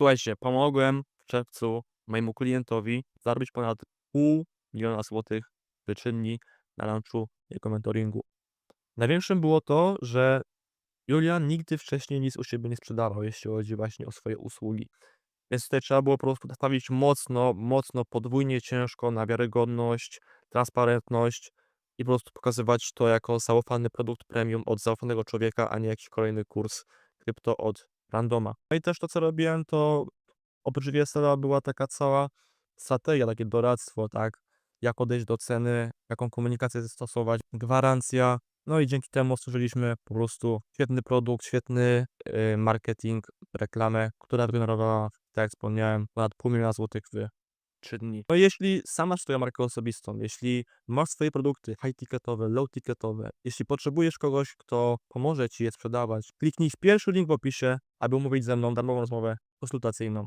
Słuchajcie, pomogłem w czerwcu mojemu klientowi zarobić ponad pół miliona złotych wyczynni na launchu jego mentoringu. Największym było to, że Julian nigdy wcześniej nic u siebie nie sprzedawał, jeśli chodzi właśnie o swoje usługi. Więc tutaj trzeba było po prostu nastawić mocno, mocno, podwójnie ciężko na wiarygodność, transparentność i po prostu pokazywać to jako zaufany produkt premium od zaufanego człowieka, a nie jakiś kolejny kurs krypto od randoma. No i też to, co robiłem, to oprócz Wiesela była taka cała strategia, takie doradztwo, tak? Jak podejść do ceny, jaką komunikację zastosować, gwarancja. No i dzięki temu stworzyliśmy po prostu świetny produkt, świetny yy, marketing, reklamę, która generowała, tak jak wspomniałem, ponad pół miliona złotych w 3 dni. No jeśli sam masz swoją markę osobistą, jeśli masz swoje produkty high-ticketowe, low-ticketowe, jeśli potrzebujesz kogoś, kto pomoże Ci je sprzedawać, kliknij w pierwszy link w opisie, aby umówić ze mną darmową rozmowę konsultacyjną.